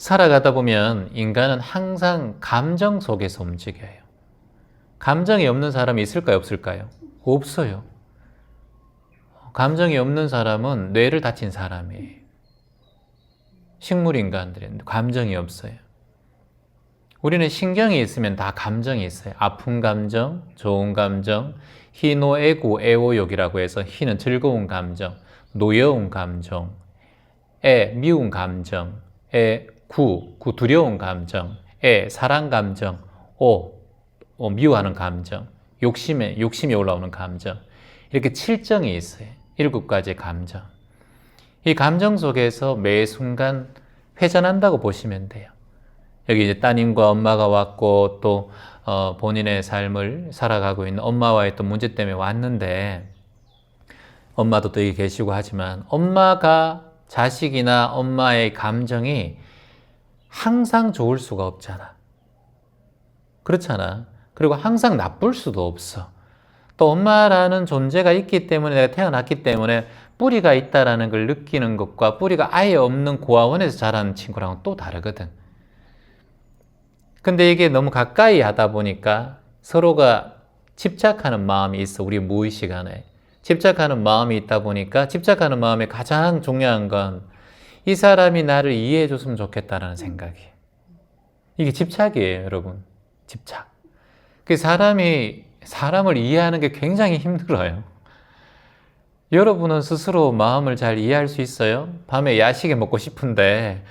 살아가다 보면 인간은 항상 감정 속에서 움직여요. 감정이 없는 사람이 있을까요? 없을까요? 없어요. 감정이 없는 사람은 뇌를 다친 사람이에요. 식물 인간들은 감정이 없어요. 우리는 신경이 있으면 다 감정이 있어요. 아픈 감정, 좋은 감정, 희노애구, 애호욕이라고 해서 희는 즐거운 감정, 노여운 감정, 애 미운 감정, 애 구, 구 두려운 감정, 애 사랑 감정, 오, 오 미워하는 감정, 욕심에 욕심이 올라오는 감정 이렇게 칠정이 있어요. 일곱 가지 감정. 이 감정 속에서 매 순간 회전한다고 보시면 돼요. 여기 이제 따님과 엄마가 왔고 또 어, 본인의 삶을 살아가고 있는 엄마와의 또 문제 때문에 왔는데 엄마도 또 여기 계시고 하지만 엄마가 자식이나 엄마의 감정이 항상 좋을 수가 없잖아. 그렇잖아. 그리고 항상 나쁠 수도 없어. 또 엄마라는 존재가 있기 때문에 내가 태어났기 때문에 뿌리가 있다라는 걸 느끼는 것과 뿌리가 아예 없는 고아원에서 자라는 친구랑은 또 다르거든. 근데 이게 너무 가까이 하다 보니까 서로가 집착하는 마음이 있어. 우리 무의식 안에. 집착하는 마음이 있다 보니까 집착하는 마음의 가장 중요한 건 이 사람이 나를 이해해 줬으면 좋겠다라는 생각이. 이게 집착이에요, 여러분. 집착. 그 사람이 사람을 이해하는 게 굉장히 힘들어요. 여러분은 스스로 마음을 잘 이해할 수 있어요? 밤에 야식에 먹고 싶은데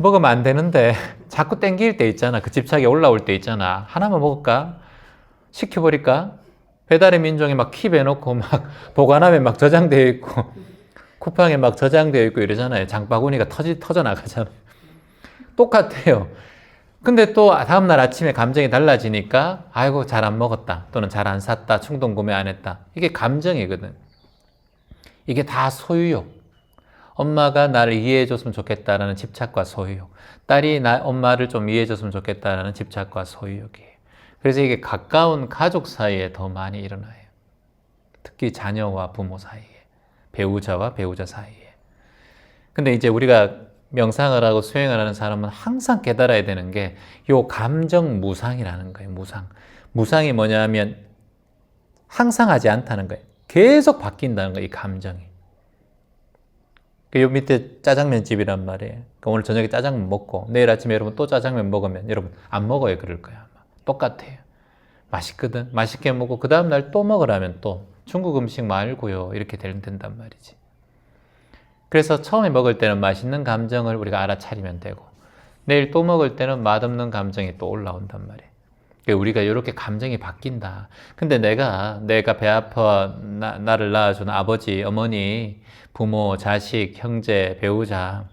먹으면 안 되는데 자꾸 땡길 때 있잖아. 그 집착이 올라올 때 있잖아. 하나만 먹을까? 시켜버릴까? 배달의 민족에 막킵 해놓고 막 보관함에 막 저장되어 있고 쿠팡에 막 저장되어 있고 이러잖아요. 장바구니가 터지, 터져 나가잖아요. 똑같아요. 근데 또 다음날 아침에 감정이 달라지니까 아이고 잘 안 먹었다. 또는 잘 안 샀다. 충동 구매 안 했다. 이게 감정이거든. 이게 다 소유욕. 엄마가 나를 이해해 줬으면 좋겠다라는 집착과 소유욕. 딸이 나, 엄마를 좀 이해해 줬으면 좋겠다라는 집착과 소유욕이에요. 그래서 이게 가까운 가족 사이에 더 많이 일어나요. 특히 자녀와 부모 사이에 배우자와 배우자 사이에 근데 이제 우리가 명상을 하고 수행을 하는 사람은 항상 깨달아야 되는 게 요 감정 무상이라는 거예요. 무상. 무상이 뭐냐면 항상 하지 않다는 거예요. 계속 바뀐다는 거예요. 이 감정이. 그요 밑에 짜장면 집이란 말이에요. 그러니까 오늘 저녁에 짜장면 먹고 내일 아침에 여러분 또 짜장면 먹으면 여러분 안 먹어요. 그럴 거야. 아마. 똑같아요. 맛있거든. 맛있게 먹고 그 다음 날 또 먹으라면 또 중국 음식 말고요. 이렇게 된단 말이지. 그래서 처음에 먹을 때는 맛있는 감정을 우리가 알아차리면 되고 내일 또 먹을 때는 맛없는 감정이 또 올라온단 말이에요. 그러니까 우리가 이렇게 감정이 바뀐다. 근데 내가 내가 배 아파 나, 나를 낳아준 아버지, 어머니, 부모, 자식, 형제, 배우자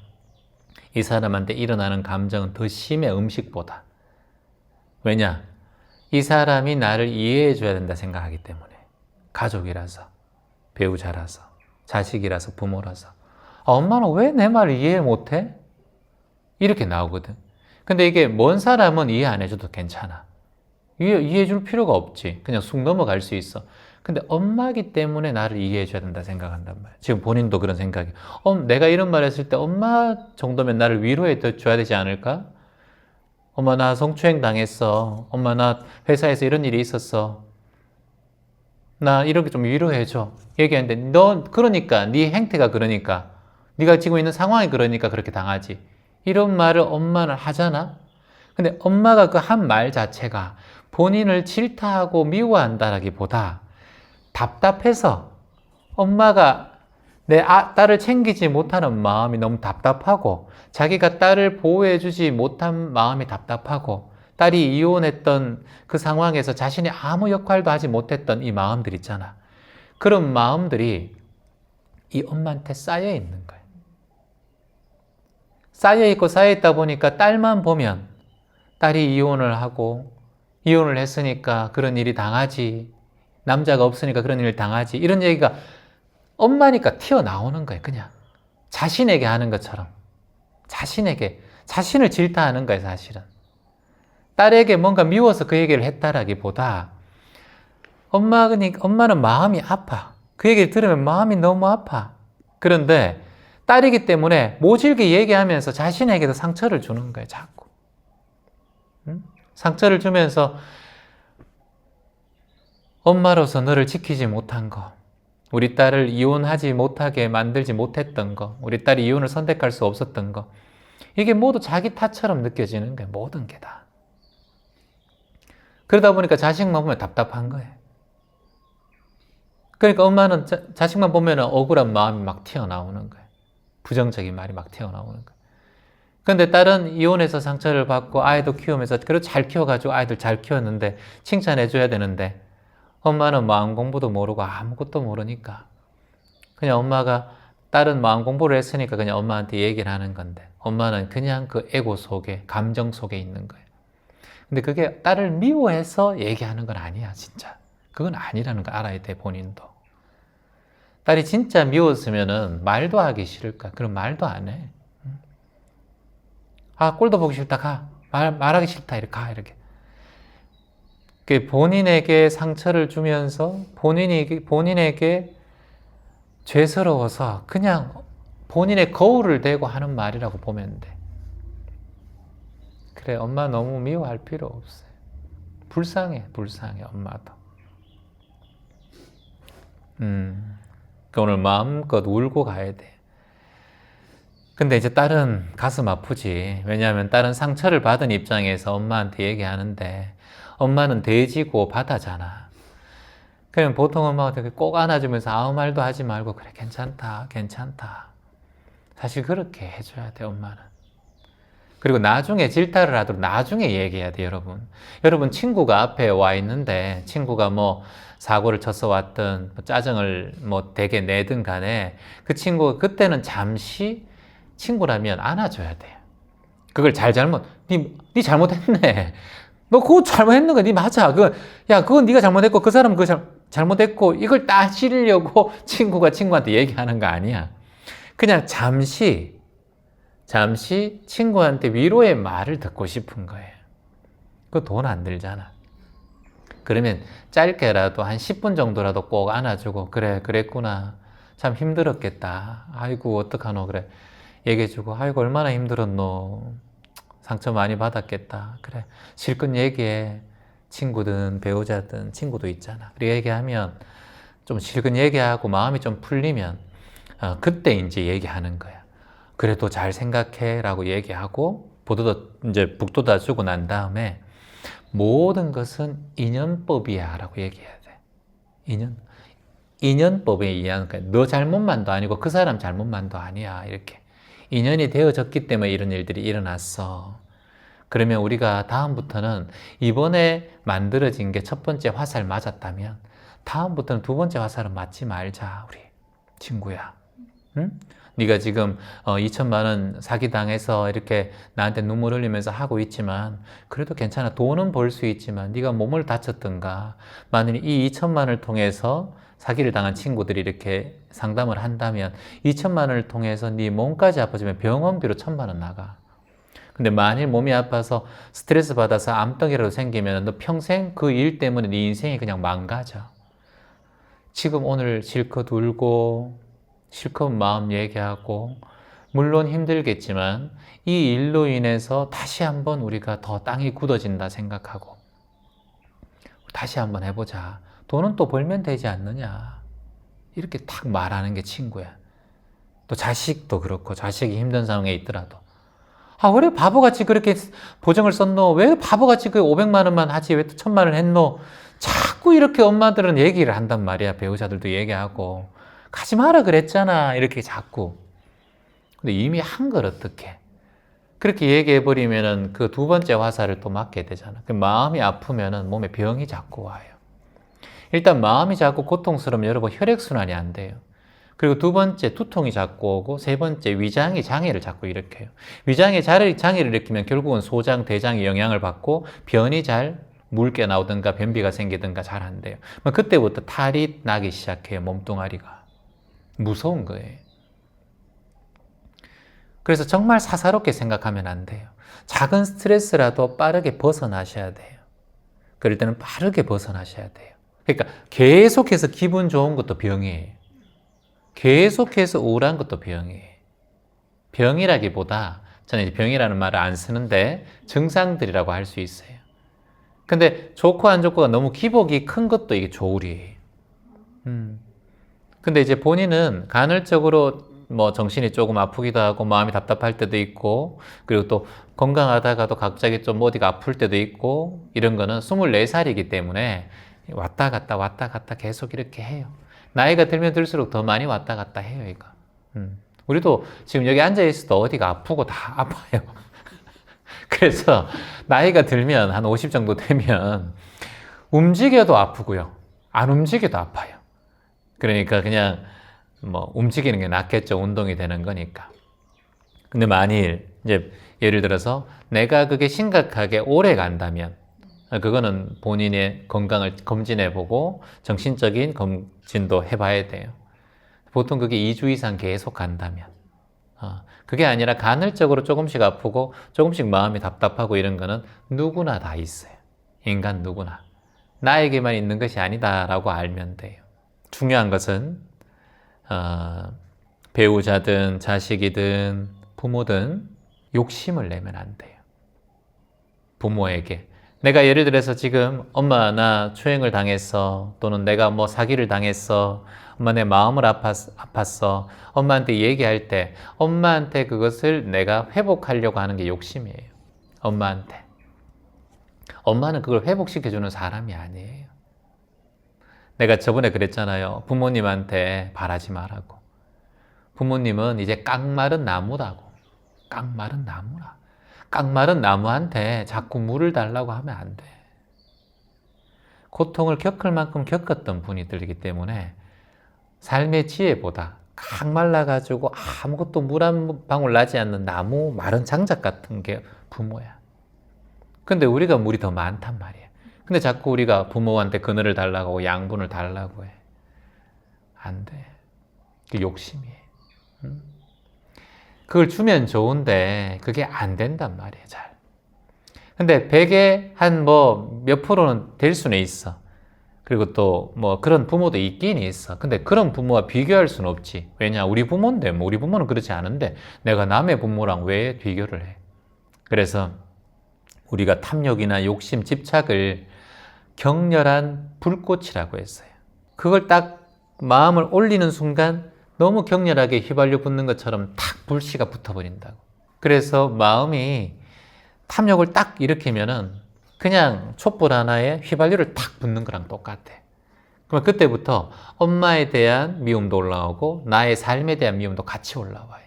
이 사람한테 일어나는 감정은 더 심해 음식보다. 왜냐? 이 사람이 나를 이해해 줘야 된다 생각하기 때문에 가족이라서 배우자라서 자식이라서 부모라서 아, 엄마는 왜 내 말을 이해 못해? 이렇게 나오거든. 근데 이게 먼 사람은 이해 안 해줘도 괜찮아. 이해, 이해해 줄 필요가 없지. 그냥 쑥 넘어갈 수 있어. 근데 엄마기 때문에 나를 이해해 줘야 된다 생각한단 말이야. 지금 본인도 그런 생각이. 어, 내가 이런 말 했을 때 엄마 정도면 나를 위로해 줘야 되지 않을까? 엄마 나 성추행 당했어. 엄마 나 회사에서 이런 일이 있었어. 나 이렇게 좀 위로해 줘. 얘기하는데 너 그러니까 네 행태가 그러니까 네가 지고 있는 상황이 그러니까 그렇게 당하지. 이런 말을 엄마는 하잖아. 근데 엄마가 그 한 말 자체가 본인을 질타하고 미워한다라기보다 답답해서 엄마가 내 아, 딸을 챙기지 못하는 마음이 너무 답답하고 자기가 딸을 보호해주지 못한 마음이 답답하고 딸이 이혼했던 그 상황에서 자신이 아무 역할도 하지 못했던 이 마음들 있잖아. 그런 마음들이 이 엄마한테 쌓여 있는 거야. 쌓여 있고 쌓여 있다 보니까 딸만 보면 딸이 이혼을 하고 이혼을 했으니까 그런 일이 당하지. 남자가 없으니까 그런 일을 당하지. 이런 얘기가 엄마니까 튀어나오는 거예요. 그냥. 자신에게 하는 것처럼. 자신에게. 자신을 질타하는 거예요, 사실은. 딸에게 뭔가 미워서 그 얘기를 했다라기보다 엄마는, 엄마는 마음이 아파. 그 얘기를 들으면 마음이 너무 아파. 그런데 딸이기 때문에 모질게 얘기하면서 자신에게도 상처를 주는 거예요, 자꾸. 응? 상처를 주면서 엄마로서 너를 지키지 못한 거, 우리 딸을 이혼하지 못하게 만들지 못했던 거, 우리 딸이 이혼을 선택할 수 없었던 거, 이게 모두 자기 탓처럼 느껴지는 거예요, 모든 게 다. 그러다 보니까 자식만 보면 답답한 거예요. 그러니까 엄마는 자, 자식만 보면 억울한 마음이 막 튀어나오는 거예요. 부정적인 말이 막 튀어나오는 거예요. 근데 딸은 이혼해서 상처를 받고 아이도 키우면서 그래도 잘 키워가지고 아이들 잘 키웠는데 칭찬해줘야 되는데 엄마는 마음 공부도 모르고 아무것도 모르니까 그냥 엄마가 딸은 마음 공부를 했으니까 그냥 엄마한테 얘기를 하는 건데 엄마는 그냥 그 에고 속에 감정 속에 있는 거예요. 근데 그게 딸을 미워해서 얘기하는 건 아니야 진짜. 그건 아니라는 거 알아야 돼 본인도. 딸이 진짜 미웠으면은 말도 하기 싫을까? 그럼 말도 안 해. 아 꼴도 보기 싫다 가. 말 말하기 싫다 이렇게 가 이렇게. 그 본인에게 상처를 주면서 본인이 본인에게 죄스러워서 그냥 본인의 거울을 대고 하는 말이라고 보면 돼. 그래, 엄마 너무 미워할 필요 없어요. 불쌍해, 불쌍해, 엄마도. 음, 그 오늘 마음껏 울고 가야 돼. 근데 이제 딸은 가슴 아프지. 왜냐하면 딸은 상처를 받은 입장에서 엄마한테 얘기하는데, 엄마는 돼지고 바다잖아. 그냥 보통 엄마가 꼭 안아주면서 아무 말도 하지 말고, 그래, 괜찮다, 괜찮다. 사실 그렇게 해줘야 돼, 엄마는. 그리고 나중에 질타를 하도록 나중에 얘기해야 돼, 여러분. 여러분, 친구가 앞에 와 있는데, 친구가 뭐, 사고를 쳐서 왔든, 뭐 짜증을 뭐 되게 내든 간에, 그 친구가 그때는 잠시 친구라면 안아줘야 돼요. 그걸 잘 잘못, 니, 니 잘못했네. 너 그거 잘못했는 거야. 니 맞아. 그, 야, 그건 네가 잘못했고, 그 사람은 그 잘, 잘못했고, 이걸 따지려고 친구가 친구한테 얘기하는 거 아니야. 그냥 잠시, 잠시 친구한테 위로의 말을 듣고 싶은 거예요. 그 돈 안 들잖아. 그러면 짧게라도 한 10분 정도라도 꼭 안아주고, 그래, 그랬구나. 참 힘들었겠다. 아이고, 어떡하노. 그래. 얘기해주고, 아이고, 얼마나 힘들었노. 상처 많이 받았겠다. 그래. 실컷 얘기해. 친구든 배우자든 친구도 있잖아. 그리고 얘기하면 좀 실컷 얘기하고 마음이 좀 풀리면 어, 그때 이제 얘기하는 거야. 그래도 잘 생각해 라고 얘기하고 보도도 이제 북돋아 주고 난 다음에 모든 것은 인연법이야 라고 얘기해야 돼. 인연. 인연법에 의한 거야. 너 잘못만도 아니고 그 사람 잘못만도 아니야. 이렇게. 인연이 되어졌기 때문에 이런 일들이 일어났어. 그러면 우리가 다음부터는 이번에 만들어진 게 첫 번째 화살 맞았다면 다음부터는 두 번째 화살은 맞지 말자, 우리 친구야. 응? 네가 지금 어, 2천만 원 사기당해서 이렇게 나한테 눈물 흘리면서 하고 있지만 그래도 괜찮아. 돈은 벌 수 있지만 네가 몸을 다쳤던가 만일 이 2천만 원을 통해서 사기를 당한 친구들이 이렇게 상담을 한다면 2천만 원을 통해서 네 몸까지 아파지면 병원비로 천만 원 나가. 근데 만일 몸이 아파서 스트레스 받아서 암덩이라도 생기면 너 평생 그 일 때문에 네 인생이 그냥 망가져. 지금 오늘 실컷 울고 실컷 마음 얘기하고 물론 힘들겠지만 이 일로 인해서 다시 한번 우리가 더 땅이 굳어진다 생각하고 다시 한번 해보자. 돈은 또 벌면 되지 않느냐. 이렇게 탁 말하는 게 친구야. 또 자식도 그렇고 자식이 힘든 상황에 있더라도 아, 왜 바보같이 그렇게 보정을 썼노? 왜 바보같이 그 500만 원만 하지? 왜 또 천만 원 했노? 자꾸 이렇게 엄마들은 얘기를 한단 말이야. 배우자들도 얘기하고. 가지 마라 그랬잖아. 이렇게 자꾸. 근데 이미 한 걸 어떻게. 그렇게 얘기해 버리면은 그 두 번째 화살을 또 맞게 되잖아. 그 마음이 아프면은 몸에 병이 자꾸 와요. 일단 마음이 자꾸 고통스러우면 여러분 혈액 순환이 안 돼요. 그리고 두 번째 두통이 자꾸 오고 세 번째 위장이 장애를 자꾸 일으켜요. 위장의 장애를 일으키면 결국은 소장, 대장이 영향을 받고 변이 잘 묽게 나오든가 변비가 생기든가 잘 안 돼요. 그때부터 탈이 나기 시작해요. 몸뚱아리가. 무서운 거예요. 그래서 정말 사사롭게 생각하면 안 돼요. 작은 스트레스라도 빠르게 벗어나셔야 돼요. 그럴 때는 빠르게 벗어나셔야 돼요. 그러니까 계속해서 기분 좋은 것도 병이에요. 계속해서 우울한 것도 병이에요. 병이라기보다 저는 병이라는 말을 안 쓰는데 증상들이라고 할 수 있어요. 근데 좋고 안 좋고가 너무 기복이 큰 것도 이게 조울이에요. 음. 근데 이제 본인은 간헐적으로 뭐 정신이 조금 아프기도 하고 마음이 답답할 때도 있고 그리고 또 건강하다가도 갑자기 좀 어디가 아플 때도 있고 이런 거는 24살이기 때문에 왔다 갔다 왔다 갔다 계속 이렇게 해요. 나이가 들면 들수록 더 많이 왔다 갔다 해요, 이거. 음. 우리도 지금 여기 앉아 있어도 어디가 아프고 다 아파요. 그래서 나이가 들면 한 50 정도 되면 움직여도 아프고요. 안 움직여도 아파요. 그러니까 그냥 뭐 움직이는 게 낫겠죠. 운동이 되는 거니까. 근데 만일 이제 예를 들어서 내가 그게 심각하게 오래 간다면 그거는 본인의 건강을 검진해 보고 정신적인 검진도 해 봐야 돼요. 보통 그게 2주 이상 계속 간다면. 어, 그게 아니라 간헐적으로 조금씩 아프고 조금씩 마음이 답답하고 이런 거는 누구나 다 있어요. 인간 누구나. 나에게만 있는 것이 아니다라고 알면 돼요. 중요한 것은 어, 배우자든 자식이든 부모든 욕심을 내면 안 돼요. 부모에게. 내가 예를 들어서 지금 엄마 나 추행을 당했어 또는 내가 뭐 사기를 당했어 엄마 내 마음을 아팠, 아팠어 엄마한테 얘기할 때 엄마한테 그것을 내가 회복하려고 하는 게 욕심이에요 엄마한테 엄마는 그걸 회복시켜주는 사람이 아니에요 내가 저번에 그랬잖아요 부모님한테 바라지 말라고 부모님은 이제 깡마른 나무라고 깡마른 나무라 깡마른 나무한테 자꾸 물을 달라고 하면 안 돼. 고통을 겪을 만큼 겪었던 분이들이기 때문에 삶의 지혜보다 강 말라가지고 아무것도 물 한 방울 나지 않는 나무 마른 장작 같은 게 부모야. 근데 우리가 물이 더 많단 말이야. 근데 자꾸 우리가 부모한테 그늘을 달라고 하고 양분을 달라고 해. 안 돼. 그 욕심이에요. 응? 그걸 주면 좋은데 그게 안 된단 말이에요, 잘. 근데 100에 한 뭐 몇 프로는 될 수는 있어. 그리고 또 뭐 그런 부모도 있긴 있어. 근데 그런 부모와 비교할 수는 없지. 왜냐? 우리 부모인데, 뭐 우리 부모는 그렇지 않은데 내가 남의 부모랑 왜 비교를 해? 그래서 우리가 탐욕이나 욕심, 집착을 격렬한 불꽃이라고 했어요. 그걸 딱 마음을 올리는 순간 너무 격렬하게 휘발유 붙는 것처럼 탁 불씨가 붙어버린다고. 그래서 마음이 탐욕을 딱 일으키면은 그냥 촛불 하나에 휘발유를 탁 붙는 거랑 똑같아. 그러면 그때부터 엄마에 대한 미움도 올라오고 나의 삶에 대한 미움도 같이 올라와요.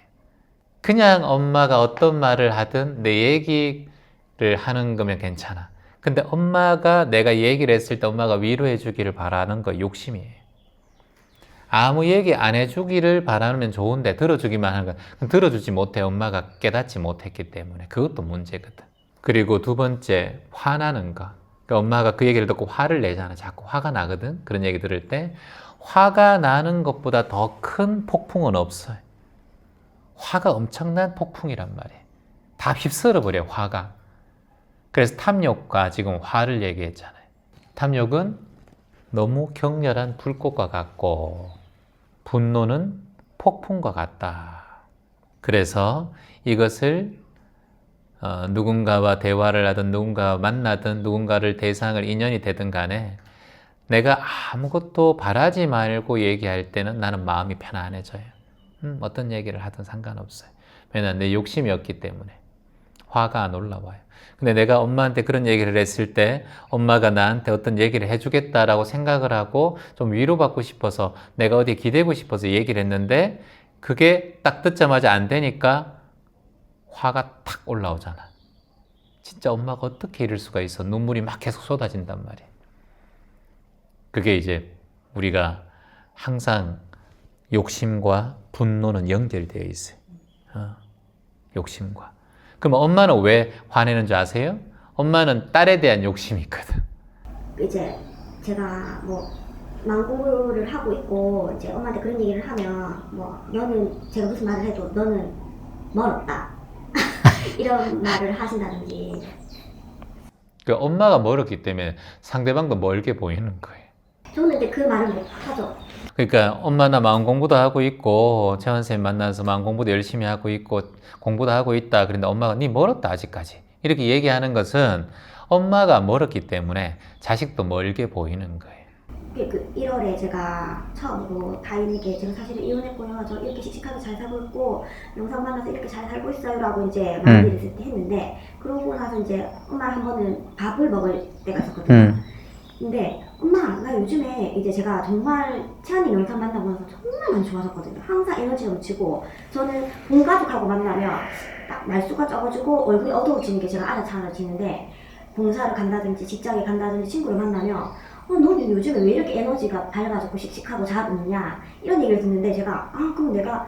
그냥 엄마가 어떤 말을 하든 내 얘기를 하는 거면 괜찮아. 근데 엄마가 내가 얘기를 했을 때 엄마가 위로해 주기를 바라는 거 욕심이에요. 아무 얘기 안 해주기를 바라면 좋은데 들어주기만 하는 건 들어주지 못해 엄마가 깨닫지 못했기 때문에 그것도 문제거든. 그리고 두 번째 화나는 거. 그러니까 엄마가 그 얘기를 듣고 화를 내잖아. 자꾸 화가 나거든. 그런 얘기 들을 때 화가 나는 것보다 더 큰 폭풍은 없어요. 화가 엄청난 폭풍이란 말이에요. 다 휩쓸어 버려 화가. 그래서 탐욕과 지금 화를 얘기했잖아요. 탐욕은 너무 격렬한 불꽃과 같고 분노는 폭풍과 같다. 그래서 이것을 어, 누군가와 대화를 하든 누군가와 만나든 누군가를 대상을 인연이 되든 간에 내가 아무것도 바라지 말고 얘기할 때는 나는 마음이 편안해져요. 음, 어떤 얘기를 하든 상관없어요. 왜냐면 내 욕심이 없기 때문에 화가 안 올라와요. 근데 내가 엄마한테 그런 얘기를 했을 때 엄마가 나한테 어떤 얘기를 해주겠다라고 생각을 하고 좀 위로받고 싶어서 내가 어디에 기대고 싶어서 얘기를 했는데 그게 딱 듣자마자 안 되니까 화가 탁 올라오잖아. 진짜 엄마가 어떻게 이럴 수가 있어. 눈물이 막 계속 쏟아진단 말이야. 그게 이제 우리가 항상 욕심과 분노는 연결되어 있어요. 어, 욕심과. 그럼 엄마는 왜 화내는 줄 아세요? 엄마는 딸에 대한 욕심이 있거든. 이제 제가 뭐 망고를 하고 있고 이제 엄마한테 그런 얘기를 하면 뭐 너는 제가 무슨 말을 해도 너는 멀었다 이런 말을 하신다든지 그 엄마가 멀었기 때문에 상대방도 멀게 보이는 거예요. 저는 이제 그 말을 못 하죠 그러니까 엄마 나 마음 공부도 하고 있고 재환 쌤 만나서 마음 공부도 열심히 하고 있고 공부도 하고 있다. 그런데 엄마가 니 멀었다 아직까지 이렇게 얘기하는 것은 엄마가 멀었기 때문에 자식도 멀게 보이는 거예요. 그, 그 1월에 제가 처음으로 다인에게 제가 사실은 이혼했고요. 저 이렇게 씩씩하게 잘 살고 있고 영상 만나서 이렇게 잘 살고 있어요라고 이제 말을 했을 때 했는데 그러고 나서 이제 엄마랑 한 번은 밥을 먹을 때가 있었거든요. 음. 근데 엄마 나 요즘에 이제 제가 정말 채연이 영상 만나고 나서 정말 많이 좋아졌거든요. 항상 에너지 넘치고 저는 본 가족하고 만나면 딱 말수가 적어지고 얼굴이 어두워지는 게 제가 알아차려지는데 봉사를 간다든지 직장에 간다든지 친구를 만나면 어, 너는 요즘에 왜 이렇게 에너지가 밝아졌고 씩씩하고 잘 웃느냐 이런 얘기를 듣는데 제가 아 그럼 내가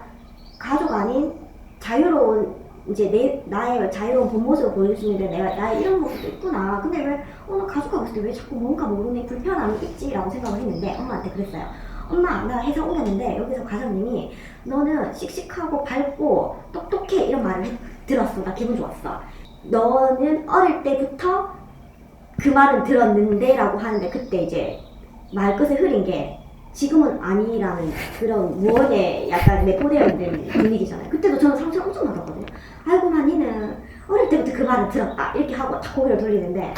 가족 아닌 자유로운 이제 내 나의 자유로운 본 모습을 있는데 내가 나의 이런 모습도 있구나. 근데 왜 오늘 가족하고 있을 때 왜 자꾸 뭔가 모르는 불편함이 있지라고 생각을 했는데 엄마한테 그랬어요. 엄마 나 회사 옮겼는데 여기서 과장님이 너는 씩씩하고 밝고 똑똑해 이런 말을 해- 들었어. 나 기분 좋았어. 너는 어릴 때부터 그 말은 들었는데 라고 하는데 그때 이제 말끝을 흐린 게 지금은 아니라는 그런 무언의 약간 내포되어 있는 분위기잖아요. 그때도 저는 상처를 엄청 받았거든요. 아이고, 만 니는 어릴 때부터 그 말을 들었다. 이렇게 하고 탁 고개를 돌리는데,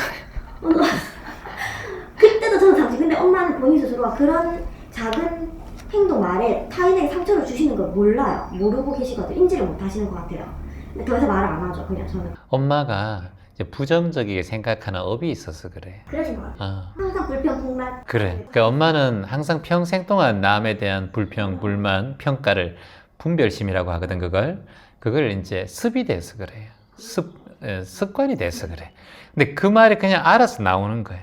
어, 너- 그때도 저는 상처. 근데 엄마는 본인 스스로가 그런 작은 행동 말에 타인에게 상처를 주시는 걸 몰라요. 모르고 계시거든요. 인지를 못 하시는 것 같아요. 근데 더 이상 말을 안 하죠. 그냥 저는. 엄마가 이제 부정적이게 생각하는 업이 있어서 그래. 그러신 것 같아요. 아. 항상 불평, 불만. 그래. 그러니까 엄마는 항상 평생 동안 남에 대한 불평, 불만, 평가를 분별심이라고 하거든 그걸. 그걸 이제 습이 돼서 그래요. 습 에, 습관이 돼서 그래. 근데 그 말이 그냥 알아서 나오는 거예요.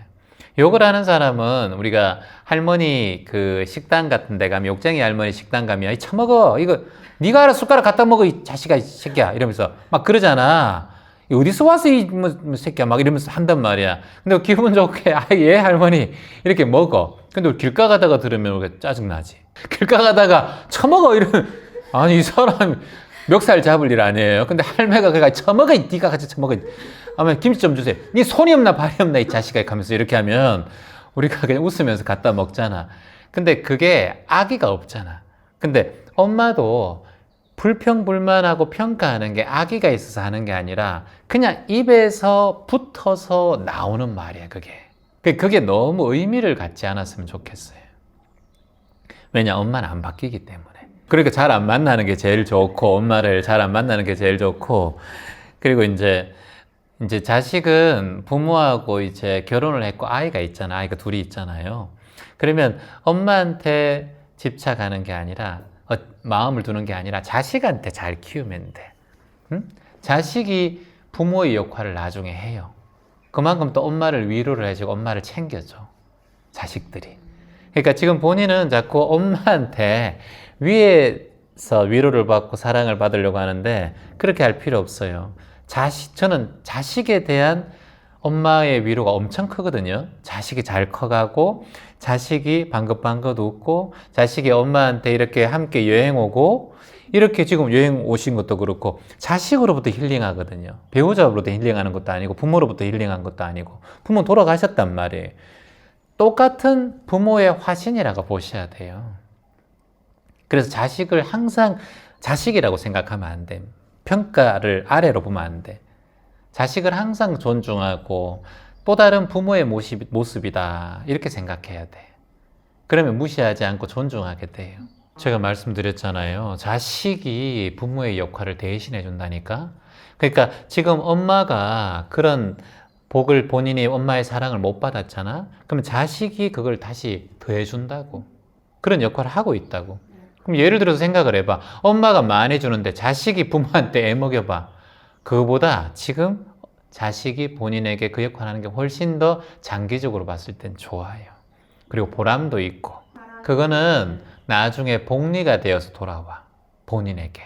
욕을 하는 사람은 우리가 할머니 그 식당 같은 데 가면 욕쟁이 할머니 식당 가면 이 처먹어 이거 네가 알아 숟가락 갖다 먹어 이 자식아 이 새끼야 이러면서 막 그러잖아. 이 어디서 와서 이 뭐, 뭐 새끼야 막 이러면서 한단 말이야. 근데 기분 좋게 아예 할머니 이렇게 먹어. 근데 길가 가다가 들으면 우리가 짜증 나지. 길가 가다가 처먹어 이러면 아니 이 사람 멱살 잡을 일 아니에요. 근데 할매가 그가 처먹어 이 네가 같이 처먹어. 아마 김치 좀 주세요. 네 손이 없나 발이 없나 이 자식아 하면서 이렇게 하면 우리가 그냥 웃으면서 갖다 먹잖아. 근데 그게 악의가 없잖아. 근데 엄마도 불평불만하고 평가하는 게 악의가 있어서 하는 게 아니라 그냥 입에서 붙어서 나오는 말이야, 그게. 그- 그게 너무 의미를 갖지 않았으면 좋겠어요. 왜냐, 엄마는 안 바뀌기 때문에. 그러니까 잘 안 만나는 게 제일 좋고, 엄마를 잘 안 만나는 게 제일 좋고, 그리고 이제, 이제 자식은 부모하고 이제 결혼을 했고 아이가 있잖아. 아이가 둘이 있잖아요. 그러면 엄마한테 집착하는 게 아니라, 어, 마음을 두는 게 아니라 자식한테 잘 키우면 돼. 응? 자식이 부모의 역할을 나중에 해요. 그만큼 또 엄마를 위로를 해주고 엄마를 챙겨줘. 자식들이. 그러니까 지금 본인은 자꾸 엄마한테 위에서 위로를 받고 사랑을 받으려고 하는데 그렇게 할 필요 없어요. 자식, 저는 자식에 대한 엄마의 위로가 엄청 크거든요. 자식이 잘 커가고, 자식이 방긋방긋 웃고, 자식이 엄마한테 이렇게 함께 여행 오고, 이렇게 지금 여행 오신 것도 그렇고, 자식으로부터 힐링하거든요. 배우자로부터 힐링하는 것도 아니고, 부모로부터 힐링한 것도 아니고, 부모 돌아가셨단 말이에요. 똑같은 부모의 화신이라고 보셔야 돼요. 그래서 자식을 항상 자식이라고 생각하면 안 돼. 평가를 아래로 보면 안 돼. 자식을 항상 존중하고 또 다른 부모의 모습, 모습이다. 이렇게 생각해야 돼. 그러면 무시하지 않고 존중하게 돼요. 제가 말씀드렸잖아요. 자식이 부모의 역할을 대신해 준다니까. 그러니까 지금 엄마가 그런 복을 본인이 엄마의 사랑을 못 받았잖아. 그러면 자식이 그걸 다시 더해 준다고. 그런 역할을 하고 있다고. 그럼 예를 들어서 생각을 해봐. 엄마가 많이 주는데 자식이 부모한테 애먹여봐. 그거보다 지금 자식이 본인에게 그 역할을 하는 게 훨씬 더 장기적으로 봤을 땐 좋아요. 그리고 보람도 있고. 그거는 나중에 복리가 되어서 돌아와. 본인에게.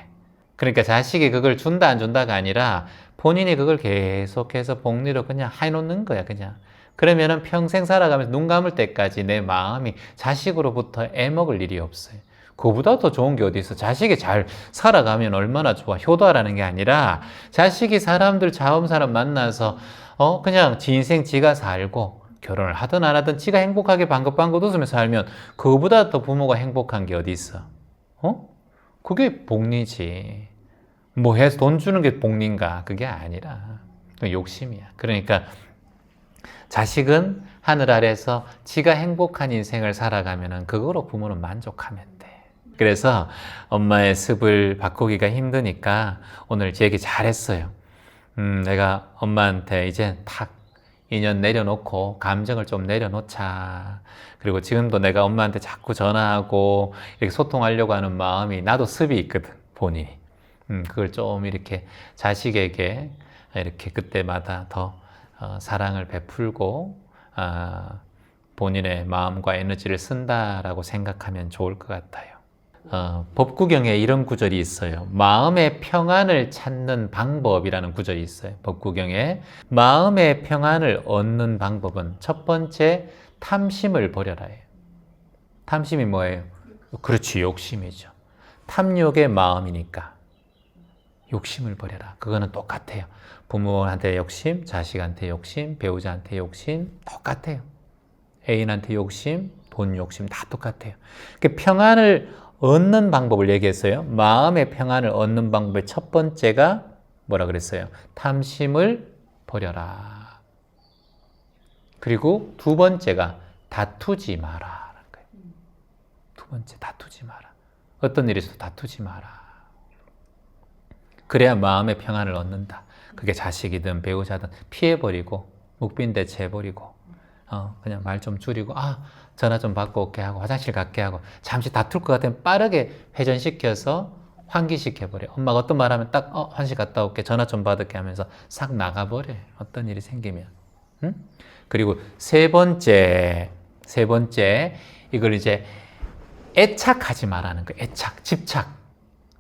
그러니까 자식이 그걸 준다 안 준다가 아니라 본인이 그걸 계속해서 복리로 그냥 해놓는 거야, 그냥. 그러면은 평생 살아가면서 눈 감을 때까지 내 마음이 자식으로부터 애먹을 일이 없어요. 그보다 더 좋은 게 어디 있어? 자식이 잘 살아가면 얼마나 좋아. 효도하라는 게 아니라 자식이 사람들 자음 사람 만나서 어 그냥 지 인생 지가 살고 결혼을 하든 안 하든 지가 행복하게 방긋방긋 웃으며 살면 그거보다 더 부모가 행복한 게 어디 있어? 어? 그게 복리지. 뭐 해서 돈 주는 게 복리인가? 그게 아니라 그 욕심이야. 그러니까 자식은 하늘 아래서 지가 행복한 인생을 살아가면은 그거로 부모는 만족하면 돼. 그래서 엄마의 습을 바꾸기가 힘드니까 오늘 제 얘기 잘했어요. 음, 내가 엄마한테 이제 탁 인연 내려놓고 감정을 좀 내려놓자. 그리고 지금도 내가 엄마한테 자꾸 전화하고 이렇게 소통하려고 하는 마음이 나도 습이 있거든, 본인이. 음, 그걸 좀 이렇게 자식에게 이렇게 그때마다 더 어, 사랑을 베풀고 아, 본인의 마음과 에너지를 쓴다라고 생각하면 좋을 것 같아요. 어, 법구경에 이런 구절이 있어요. 마음의 평안을 찾는 방법이라는 구절이 있어요. 법구경에 마음의 평안을 얻는 방법은 첫 번째 탐심을 버려라예요. 탐심이 뭐예요? 그렇지 욕심이죠. 탐욕의 마음이니까 욕심을 버려라. 그거는 똑같아요. 부모한테 욕심, 자식한테 욕심, 배우자한테 욕심 똑같아요. 애인한테 욕심, 돈 욕심 다 똑같아요. 그 평안을 얻는 방법을 얘기했어요. 마음의 평안을 얻는 방법의 첫 번째가 뭐라 그랬어요? 탐심을 버려라. 그리고 두 번째가 다투지 마라. 두 번째 다투지 마라. 어떤 있어도 다투지 마라. 그래야 마음의 평안을 얻는다. 그게 자식이든 배우자든 피해버리고 묵빈대체해버리고 어, 그냥 말 좀 줄이고 아 전화 좀 받고 올게 하고 화장실 갈게 하고 잠시 다툴 것 같으면 빠르게 회전시켜서 환기시켜버려. 엄마가 어떤 말 하면 딱 어, 화장실 갔다 올게 전화 좀 받을게 하면서 싹 나가버려. 어떤 일이 생기면. 응? 그리고 세 번째 세 번째 이걸 이제 애착하지 말라는 거. 애착, 집착.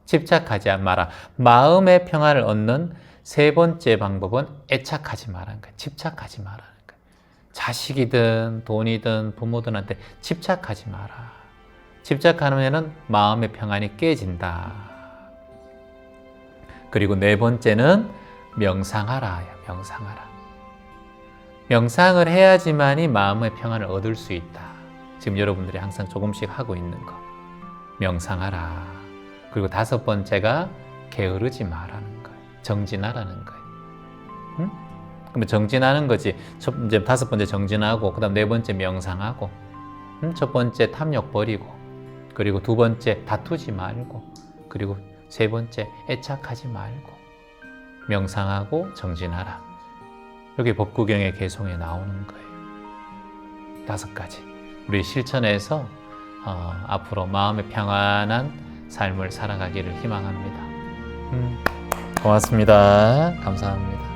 집착하지 마라. 마음의 평안을 얻는 세 번째 방법은 애착하지 말라는 거야. 집착하지 거야. 자식이든 돈이든 부모들한테 집착하지 마라. 집착하면은 마음의 평안이 깨진다. 그리고 네 번째는 명상하라. 명상하라. 명상을 해야지만이 마음의 평안을 얻을 수 있다. 지금 여러분들이 항상 조금씩 하고 있는 거. 명상하라. 그리고 다섯 번째가 게으르지 마라는 거예요. 정진하라는. 응? 그러면 정진하는 거지. 첫 이제 다섯 번째 정진하고, 그다음 네 번째 명상하고, 응? 첫 번째 탐욕 버리고, 그리고 두 번째 다투지 말고, 그리고 세 번째 애착하지 말고, 명상하고 정진하라. 여기 법구경의 개송에 나오는 거예요. 다섯 가지. 우리 실천해서 어, 앞으로 마음의 평안한 삶을 살아가기를 희망합니다. 음, 고맙습니다. 감사합니다.